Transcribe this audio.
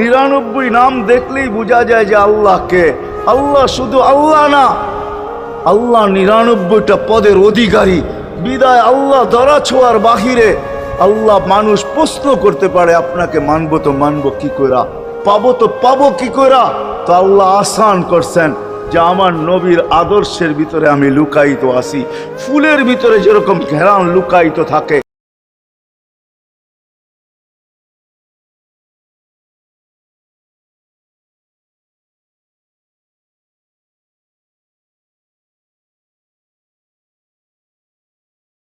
নিরানব্বই নাম দেখলেই বোঝা যায় যে আল্লাহকে। আল্লাহ শুধু আল্লাহ না, আল্লাহ নিরানব্বইটা পদের অধিকারী। বিদায় আল্লাহ ধরা ছোঁয়ার বাহিরে আল্লাহ মানুষ প্রশ্ন করতে পারে, আপনাকে মানব তো মানব কি করা পাবো তো পাবো কি করা তো আল্লাহ আসান করছেন যে আমার নবীর আদর্শের ভিতরে আমি লুকায়িত আছি। ফুলের ভিতরে যেরকম ঘেরান লুকায়িত থাকে